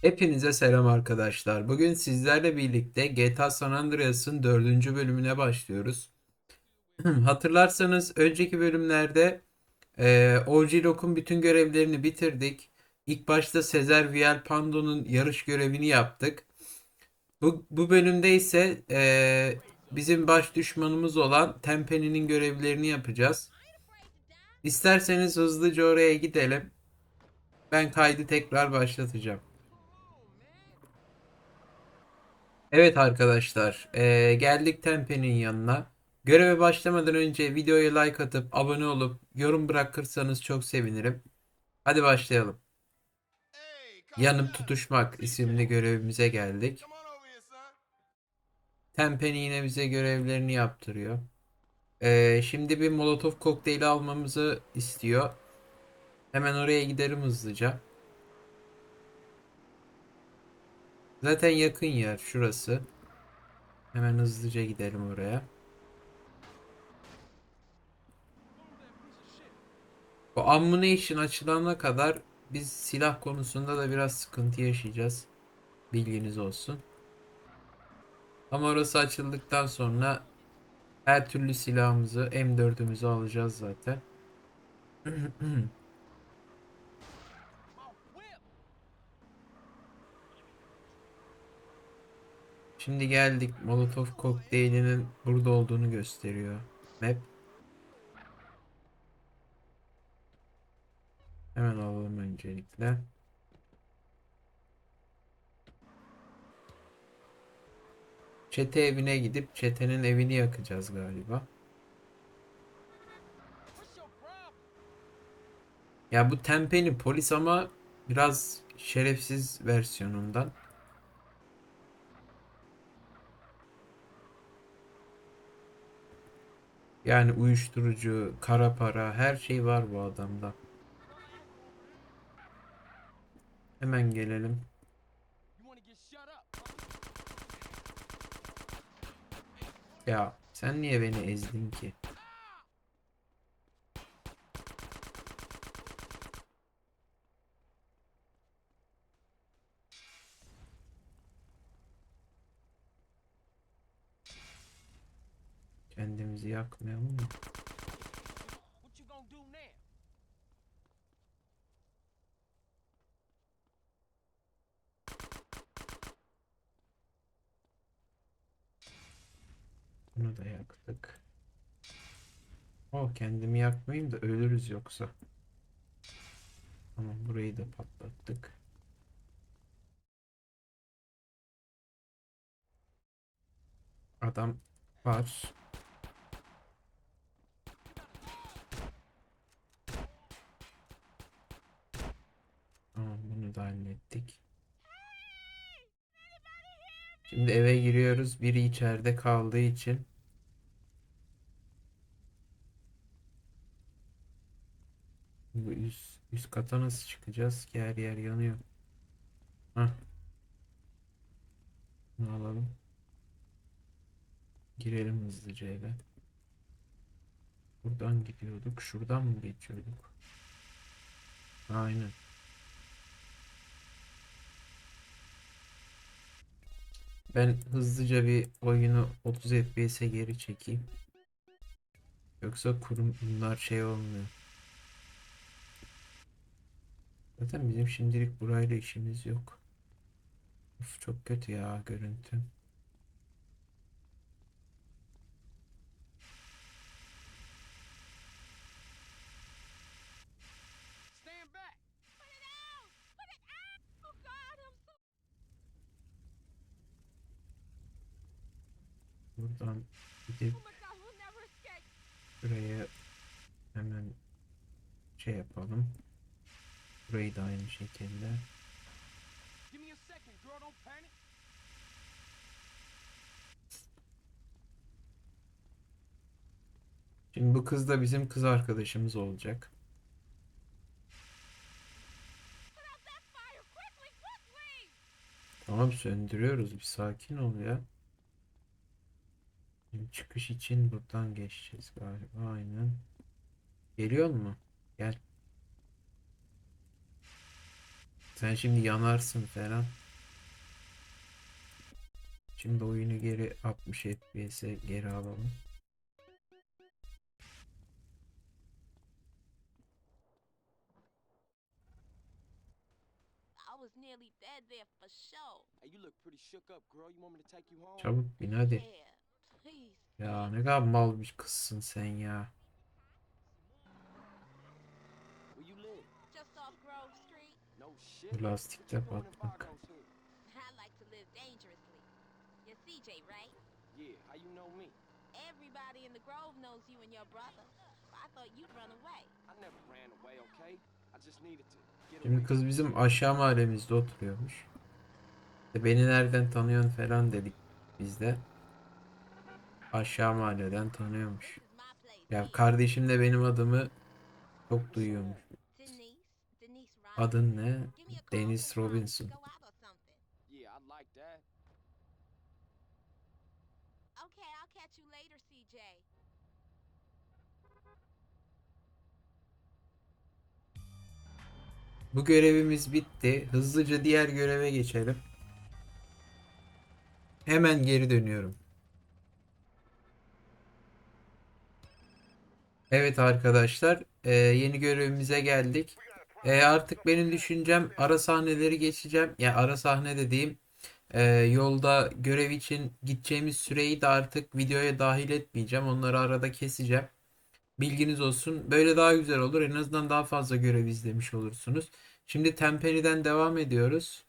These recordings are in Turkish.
Hepinize selam arkadaşlar. Bugün sizlerle birlikte GTA San Andreas'ın dördüncü bölümüne başlıyoruz. Hatırlarsanız önceki bölümlerde e, OG Lock'un bütün görevlerini bitirdik. İlk başta Sezer Vielpando'nun yarış görevini yaptık. Bu, bu bölümde ise e, bizim baş düşmanımız olan Tempenny'nin görevlerini yapacağız. İsterseniz hızlıca oraya gidelim. Ben kaydı tekrar başlatacağım. Evet arkadaşlar, eee, geldik Tempe'nin yanına. Göreve başlamadan önce videoya like atıp abone olup yorum bırakırsanız çok sevinirim. Hadi başlayalım. Yanıp tutuşmak isimli görevimize geldik. Tempen'i yine bize görevlerini yaptırıyor. Eee, şimdi bir Molotov kokteyli almamızı istiyor. Hemen oraya gidelim hızlıca. Zaten yakın yer şurası. Hemen hızlıca gidelim oraya. Bu ammunition açılana kadar biz silah konusunda da biraz sıkıntı yaşayacağız. Bilginiz olsun. Ama orası açıldıktan sonra her türlü silahımızı M4'ümüzü alacağız zaten. Şimdi geldik. Molotov kokteylinin burada olduğunu gösteriyor. Map. Hemen alalım öncelikle. Çete evine gidip çetenin evini yakacağız galiba. Ya bu Tempe'nin polis ama biraz şerefsiz versiyonundan. Yani uyuşturucu, kara para her şey var bu adamda. Hemen gelelim. Ya sen niye beni ezdin ki? Yakmayalım mı? Bunu da yaktık. Oh kendimi yakmayayım da ölürüz yoksa. Tamam burayı da patlattık. Adam var. Tamam bunu da hallettik. Şimdi eve giriyoruz. Biri içeride kaldığı için. Bu üst, üst kata nasıl çıkacağız ki her yer yanıyor. Hah. Bunu alalım. Girelim hızlıca eve. Buradan gidiyorduk. Şuradan mı geçiyorduk? Aynen. Ben hızlıca bir oyunu 30 FPS'e geri çekeyim. Yoksa kurum bunlar şey olmuyor. Zaten bizim şimdilik burayla işimiz yok. Of, çok kötü ya görüntü. Stand back. Put it out. Put it out. Oh God, I'm so. Buradan gidip Oh escape. Buraya hemen şey yapalım. Burayı da aynı şekilde. Şimdi bu kız da bizim kız arkadaşımız olacak. Tamam söndürüyoruz. Bir sakin ol ya. Şimdi çıkış için buradan geçeceğiz galiba. Aynen. Geliyor mu? Gel. Sen şimdi yanarsın falan. Şimdi oyunu geri 60 FPS'e geri alalım. I was nearly dead there for sure. Hey, you look pretty shook up, girl. You want me to take you home? Çabuk bin hadi. Ya ne kadar mal bir kızsın sen ya. Lastikte me? Everybody in the Grove knows you and your brother. I thought you'd run away. I never ran away, okay? I just needed to get Şimdi kız bizim aşağı mahallemizde oturuyormuş. Beni nereden tanıyorsun falan dedik biz de. Aşağı mahalleden tanıyormuş. Ya kardeşim de benim adımı çok duyuyormuş. Adın ne? Sometime. Robinson. Bu görevimiz bitti. Hızlıca diğer göreve geçelim. Hemen geri dönüyorum. Evet arkadaşlar, e, yeni görevimize geldik. E, artık benim düşüncem ara sahneleri geçeceğim. Ya ara sahne dediğim e, yolda görev için gideceğimiz süreyi de artık videoya dahil etmeyeceğim. Onları arada keseceğim. Bilginiz olsun. Böyle daha güzel olur. En azından daha fazla görev izlemiş olursunuz. Şimdi Temperi'den devam ediyoruz.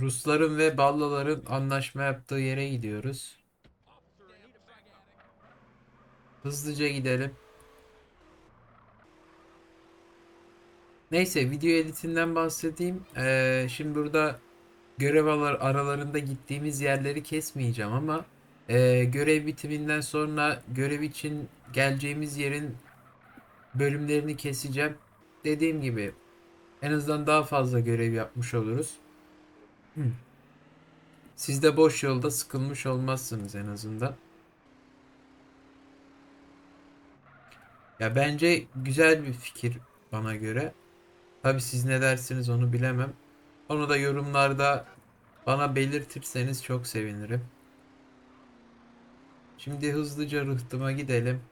Rusların ve Ballaların anlaşma yaptığı yere gidiyoruz. Hızlıca gidelim. Neyse video editinden bahsedeyim. Ee, şimdi burada görev alar- aralarında gittiğimiz yerleri kesmeyeceğim ama e, görev bitiminden sonra görev için geleceğimiz yerin bölümlerini keseceğim. Dediğim gibi en azından daha fazla görev yapmış oluruz. Siz de boş yolda sıkılmış olmazsınız en azından. Ya bence güzel bir fikir bana göre. Tabii siz ne dersiniz onu bilemem. Onu da yorumlarda bana belirtirseniz çok sevinirim. Şimdi hızlıca rıhtıma gidelim.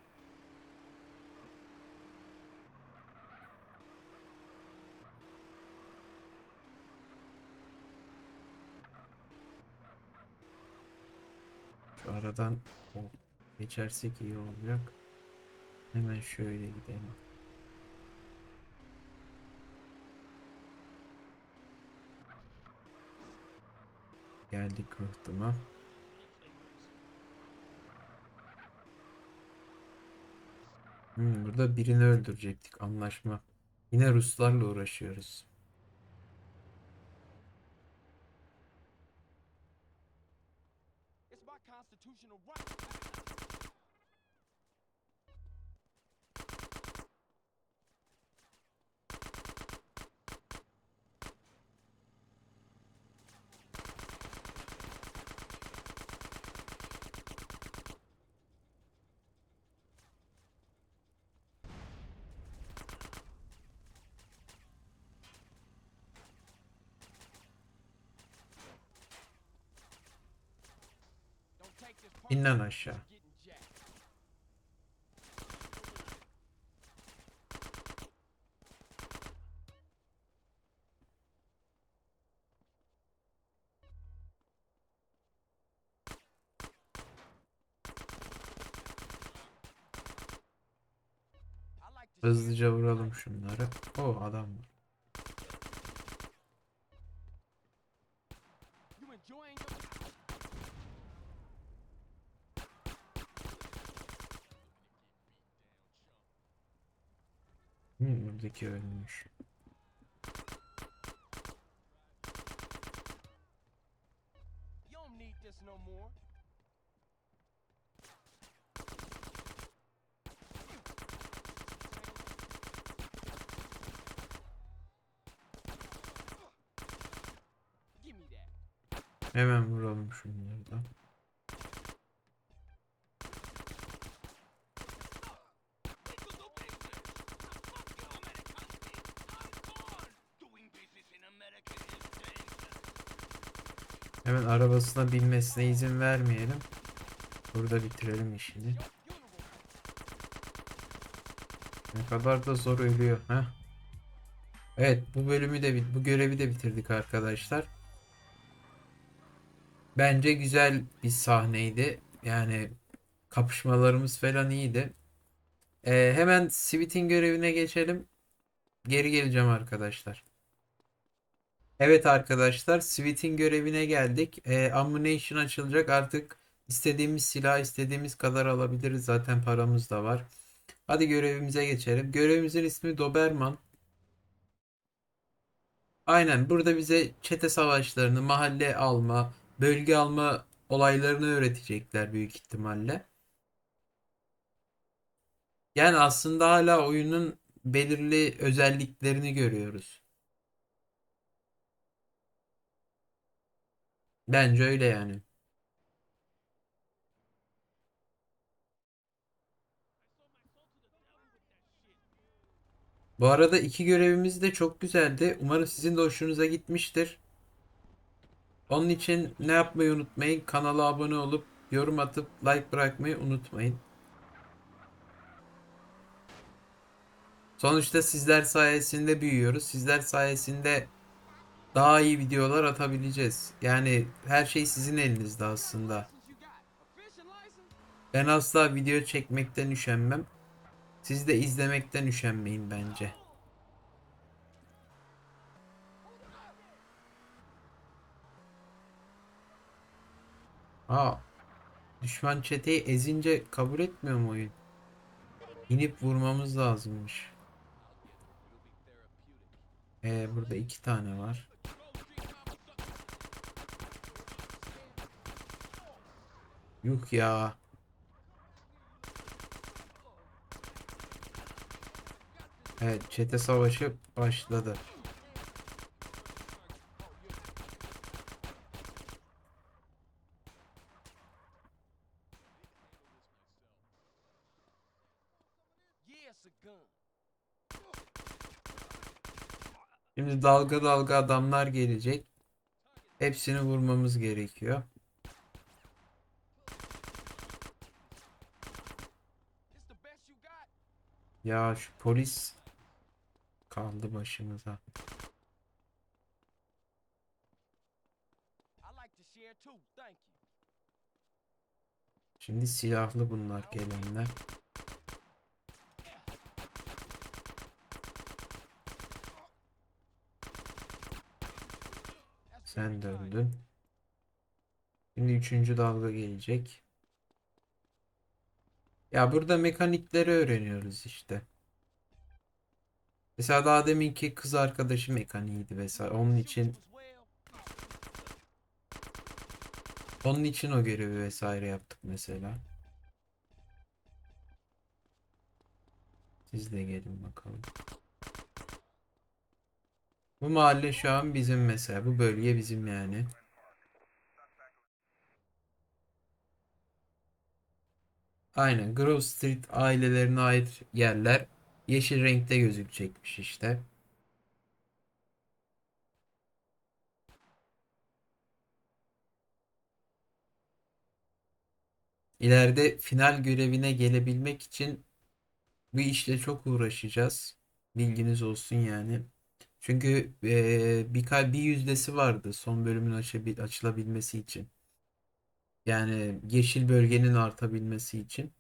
Şu aradan geçersek iyi olacak. Hemen şöyle gidelim. Geldik rıhtıma. Hmm, burada birini öldürecektik. Anlaşma. Yine Ruslarla uğraşıyoruz. It's my constitutional right. İn aşağı. Hızlıca vuralım şunları. O adam var. You enjoying your Hmm, buradaki ölmüş. You don't need this no more. Give me that. Hemen vuralım şunları da. Arabasına binmesine izin vermeyelim. Burada bitirelim işini. Ne kadar da zor ölüyor. ha? Evet bu bölümü de bu görevi de bitirdik arkadaşlar. Bence güzel bir sahneydi. Yani kapışmalarımız falan iyiydi. Ee, hemen Sweet'in görevine geçelim. Geri geleceğim arkadaşlar. Evet arkadaşlar, Sweet'in görevine geldik. Ee, ammunition açılacak. Artık istediğimiz silah istediğimiz kadar alabiliriz. Zaten paramız da var. Hadi görevimize geçelim. Görevimizin ismi Doberman. Aynen burada bize çete savaşlarını, mahalle alma, bölge alma olaylarını öğretecekler büyük ihtimalle. Yani aslında hala oyunun belirli özelliklerini görüyoruz. Bence öyle yani. Bu arada iki görevimiz de çok güzeldi. Umarım sizin de hoşunuza gitmiştir. Onun için ne yapmayı unutmayın. Kanala abone olup yorum atıp like bırakmayı unutmayın. Sonuçta sizler sayesinde büyüyoruz. Sizler sayesinde daha iyi videolar atabileceğiz. Yani her şey sizin elinizde aslında. Ben asla video çekmekten üşenmem. Siz de izlemekten üşenmeyin bence. Aa, düşman çeteyi ezince kabul etmiyor mu oyun? İnip vurmamız lazımmış. Ee, burada iki tane var. Yuh ya. Evet, çete savaşı başladı. Şimdi dalga dalga adamlar gelecek. Hepsini vurmamız gerekiyor. It's the best you got. Ya şu polis kaldı başımıza. Şimdi silahlı bunlar gelenler. Sen öldün. Şimdi üçüncü dalga gelecek. Ya burada mekanikleri öğreniyoruz işte. Mesela daha deminki kız arkadaşı mekaniğiydi vesaire. Onun için onun için o görevi vesaire yaptık mesela. Siz de gelin bakalım. Bu mahalle şu an bizim mesela. Bu bölge bizim yani. Aynen. Grove Street ailelerine ait yerler yeşil renkte gözükecekmiş işte. İleride final görevine gelebilmek için bu işle çok uğraşacağız. Bilginiz olsun yani. Çünkü eee bir, bir yüzdesi vardı son bölümün açabil- açılabilmesi için. Yani yeşil bölgenin artabilmesi için.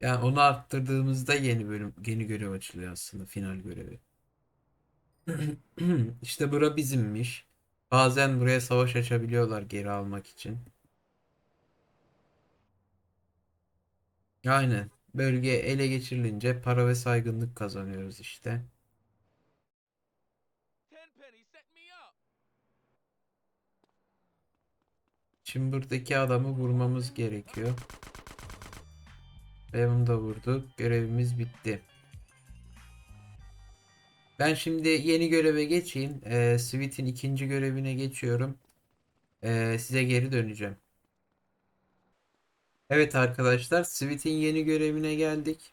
Yani onu arttırdığımızda yeni bölüm, yeni görev açılıyor aslında final görevi. İşte bura bizimmiş. Bazen buraya savaş açabiliyorlar geri almak için. Aynen. Bölge ele geçirilince para ve saygınlık kazanıyoruz işte. Şimdi buradaki adamı vurmamız gerekiyor. Ve onu da vurduk. Görevimiz bitti. Ben şimdi yeni göreve geçeyim. Ee, Sweet'in ikinci görevine geçiyorum. Ee, size geri döneceğim. Evet arkadaşlar, Sweet'in yeni görevine geldik.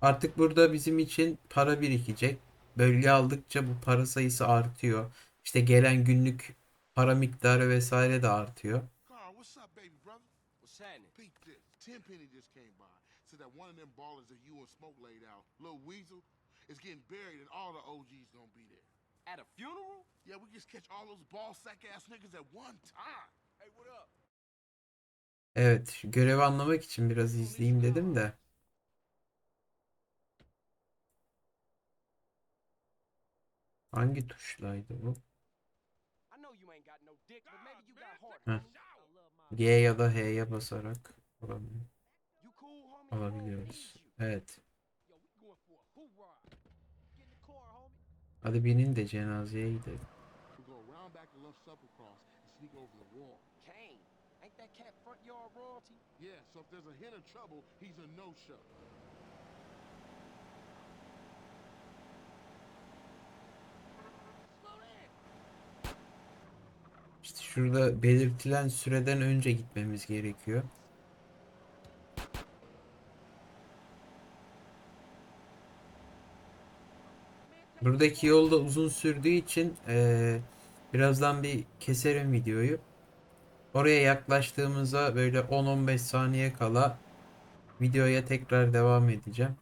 Artık burada bizim için para birikecek. Bölge aldıkça bu para sayısı artıyor. İşte gelen günlük para miktarı vesaire de artıyor. İs getting buried and all the OGs gonna be there. At a funeral? Yeah, we just catch all those ball sack ass niggas at one time. Hey, what up? Evet, şu görevi anlamak için biraz izleyeyim dedim de. Hangi tuşlaydı bu? My- G ya da H'ye basarak alabiliyor- alabiliyoruz. Evet. Hadi binin de cenazeye gidelim. We go around back the left supper cross and sneak over the wall. Kane, ain't that cat front yard royalty? Yeah, so if there's a hint of trouble, he's a no-show. İşte şurada belirtilen süreden önce gitmemiz gerekiyor. Buradaki yol da uzun sürdüğü için eee, birazdan bir keserim videoyu. Oraya yaklaştığımızda böyle 10-15 saniye kala videoya tekrar devam edeceğim.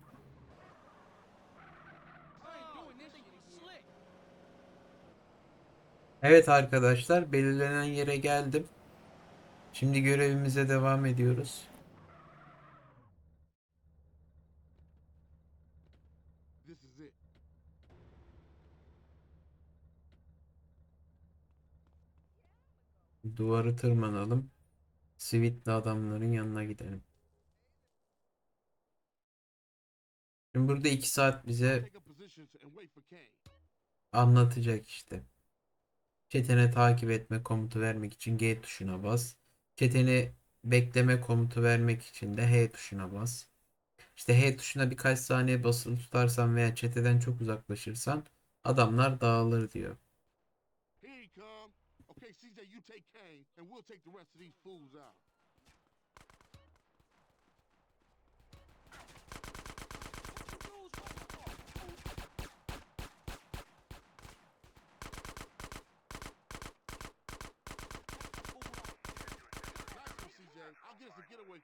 Evet arkadaşlar belirlenen yere geldim. Şimdi görevimize devam ediyoruz. Duvarı tırmanalım. Sivitli adamların yanına gidelim. Şimdi burada 2 saat bize anlatacak işte. Çetene takip etme komutu vermek için G tuşuna bas. Çeteni bekleme komutu vermek için de H tuşuna bas. İşte H tuşuna birkaç saniye basılı tutarsan veya çeteden çok uzaklaşırsan adamlar dağılır diyor. Okay, CJ, you take Kane, and we'll take the rest of these fools out. Nice one, CJ. I'll get us a getaway car. You guys take out the Şu rest of the kalan car. Get your fat ass up, stay close. You in it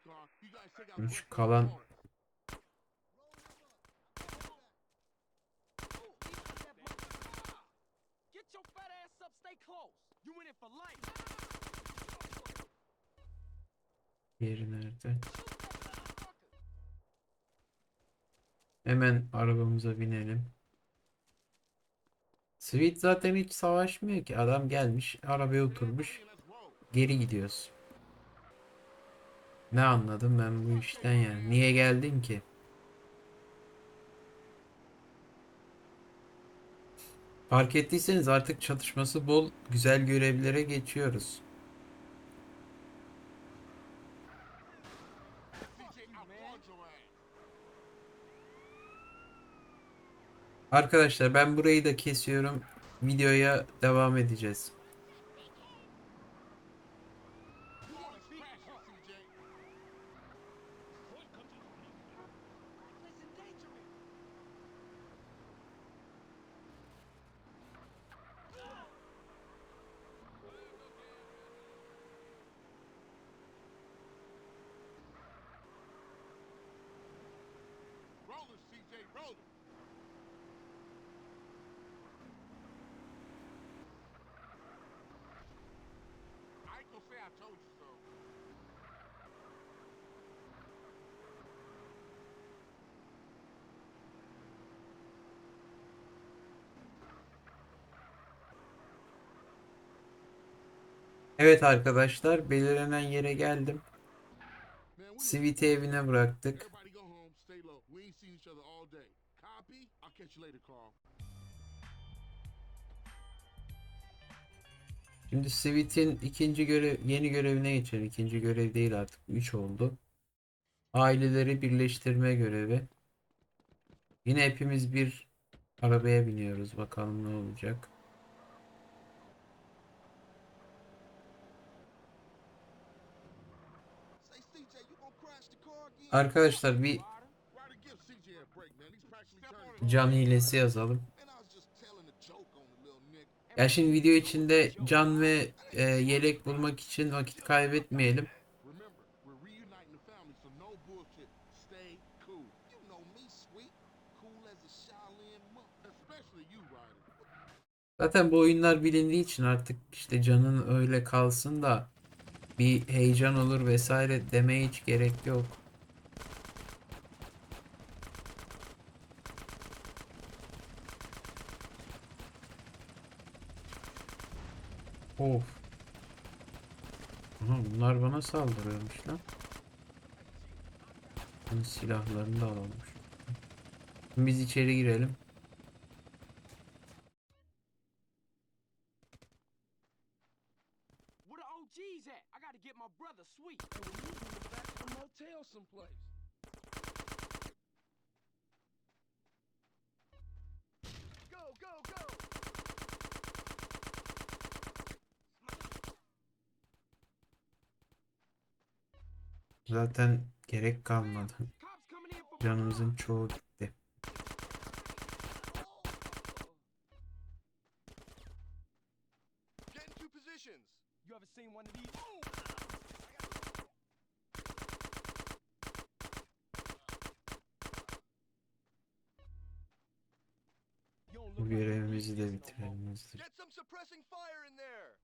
for life. yeri nerede? Hemen arabamıza binelim. Sweet zaten hiç savaşmıyor ki. Adam gelmiş, arabaya oturmuş, geri gidiyoruz. Ne anladım ben bu işten yani? Niye geldin ki? Fark ettiyseniz artık çatışması bol güzel görevlere geçiyoruz. Arkadaşlar ben burayı da kesiyorum. Videoya devam edeceğiz. You wanna crash it, CJ. Listen, dangerous. Roll it, CJ, roll it. I ain't gonna say I told you so. Evet arkadaşlar belirlenen yere geldim. Sweet'i evine bıraktık. Şimdi Sweet'in ikinci görev yeni görevine geçelim. İkinci görev değil artık. 3 oldu. Aileleri birleştirme görevi. Yine hepimiz bir arabaya biniyoruz. Bakalım ne olacak. Say, CJ, you gonna crash the car again? Arkadaşlar bir Ryder, give CJ a break, man. He's practically turning. can hilesi yazalım. Man, I was just telling a joke on the little nigga. Ya şimdi video içinde can ve e, yelek bulmak için vakit kaybetmeyelim. Zaten bu oyunlar bilindiği için artık işte canın öyle kalsın da bir heyecan olur vesaire demeye hiç gerek yok. Of. Aha, bunlar bana saldırıyormuş lan. Bunun silahlarını da alalım. Biz içeri girelim. OGs at? I gotta get my brother sweet. And we're moving him back to the motel someplace. Go, go, go! Zaten gerek kalmadı. Canımızın çoğu gitti. Get into positions. You ever seen one of these? You don't Bu look like you görevimizi need de this no more. bitirelim hızlıca. Get some suppressing fire in there.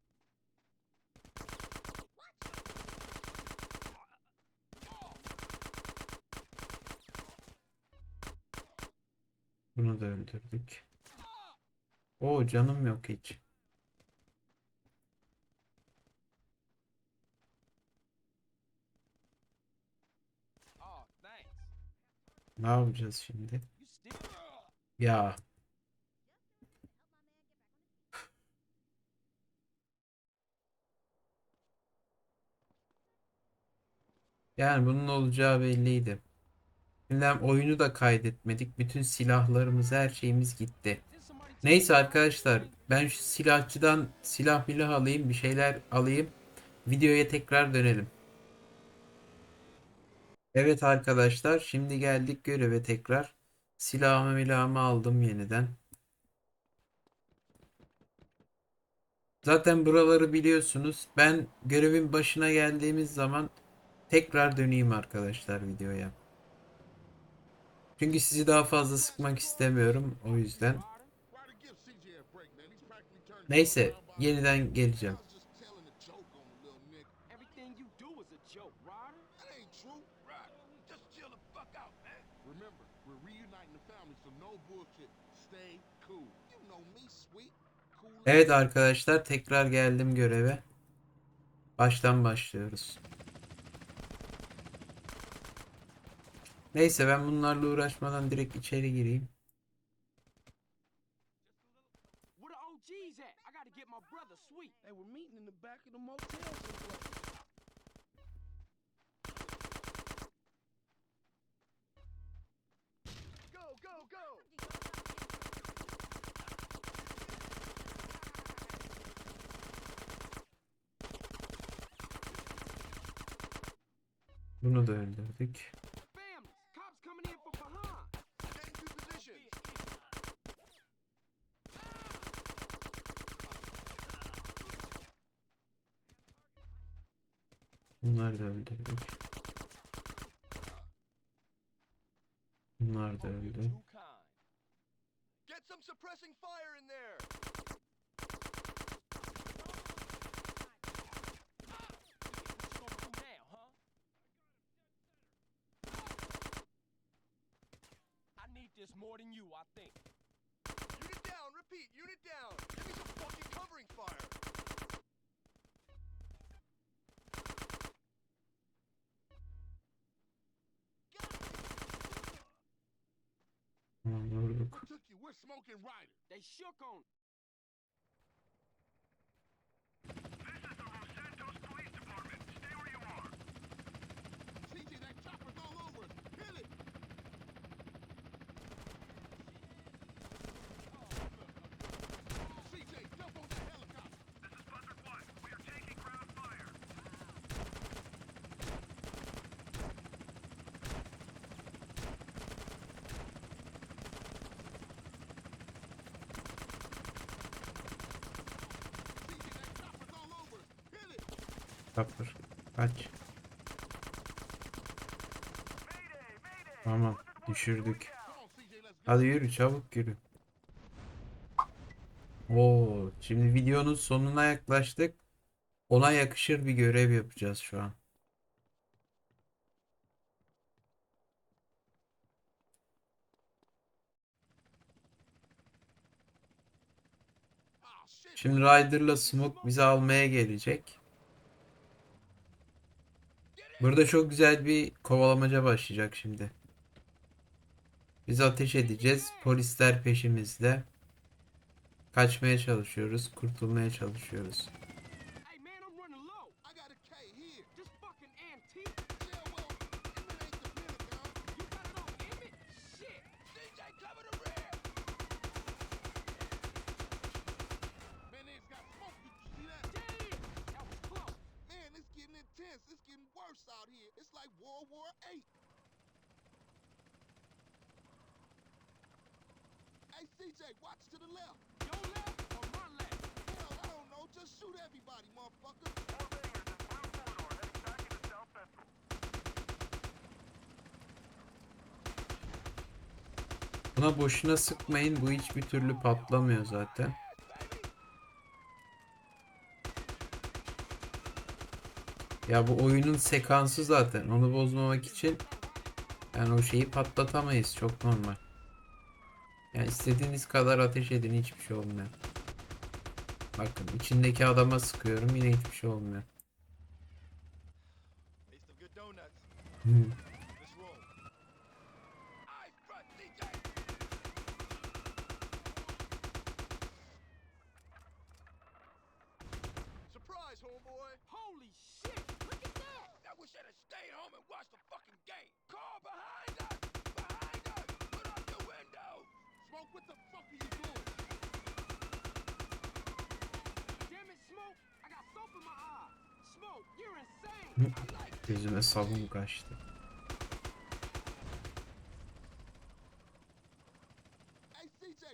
Bunu da öldürdük. O canım yok hiç. Ne yapacağız şimdi? Ya yani bunun olacağı belliydi. Şimdi oyunu da kaydetmedik. Bütün silahlarımız, her şeyimiz gitti. Neyse arkadaşlar ben şu silahçıdan silah milah alayım bir şeyler alayım videoya tekrar dönelim. Evet arkadaşlar şimdi geldik göreve tekrar silahımı milahımı aldım yeniden. Zaten buraları biliyorsunuz ben görevin başına geldiğimiz zaman tekrar döneyim arkadaşlar videoya. Çünkü sizi daha fazla sıkmak istemiyorum o yüzden. Neyse yeniden geleceğim. Evet arkadaşlar tekrar geldim göreve. Baştan başlıyoruz. Neyse ben bunlarla uğraşmadan direkt içeri gireyim. Where the OGs at? I gotta get my brother sweet. Hey, we're meeting in the back of the motel someplace. Go, go, go! Bunu da öldürdük. Bunları da öldürdük. Bunlar da öldü. They shook on Kapır. Kaç. Tamam. Düşürdük. Hadi yürü çabuk yürü. Oo, şimdi videonun sonuna yaklaştık. Ona yakışır bir görev yapacağız şu an. Şimdi Ryder'la Smoke bizi almaya gelecek. Burada çok güzel bir kovalamaca başlayacak şimdi. Biz ateş edeceğiz. Polisler peşimizde. Kaçmaya çalışıyoruz. Kurtulmaya çalışıyoruz. Boşuna sıkmayın. Bu hiçbir türlü patlamıyor zaten. Ya bu oyunun sekansı zaten. Onu bozmamak için yani o şeyi patlatamayız. Çok normal. Yani istediğiniz kadar ateş edin hiçbir şey olmuyor. Bakın içindeki adama sıkıyorum yine hiçbir şey olmuyor. Guys. CJ,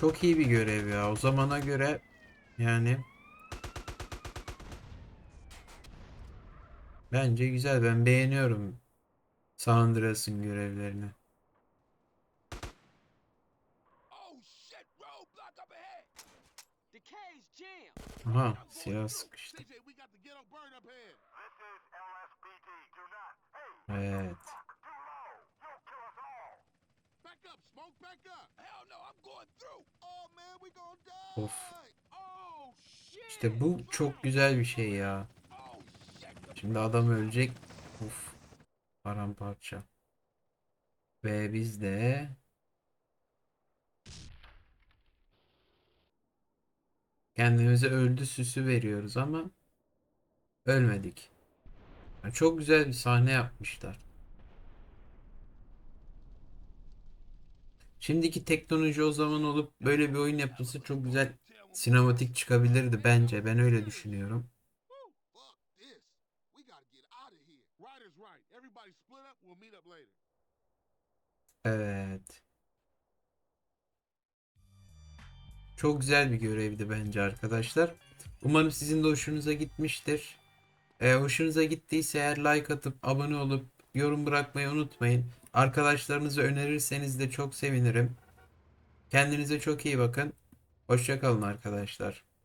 Çok iyi bir görev ya. O zamana göre yani bence güzel. Ben beğeniyorum San Andreas'ın görevlerini. Oh. Aha silah sıkıştı. Evet. Oh. Of. Oh. İşte bu çok güzel bir şey ya. Şimdi adam ölecek. Uf. Paramparça. Ve biz de kendimize öldü süsü veriyoruz ama ölmedik. Ya Çok güzel bir sahne yapmışlar. Şimdiki teknoloji o zaman olup böyle bir oyun yapılsa çok güzel sinematik çıkabilirdi bence. Ben öyle düşünüyorum. Fuck this. We gotta get out of here. Ryder's right. Everybody split up. We'll meet up later. Evet. Çok güzel bir görevdi bence arkadaşlar. Umarım sizin de hoşunuza gitmiştir. Ee, hoşunuza gittiyse eğer like atıp abone olup yorum bırakmayı unutmayın. Arkadaşlarınıza önerirseniz de çok sevinirim. Kendinize çok iyi bakın. Hoşça kalın arkadaşlar.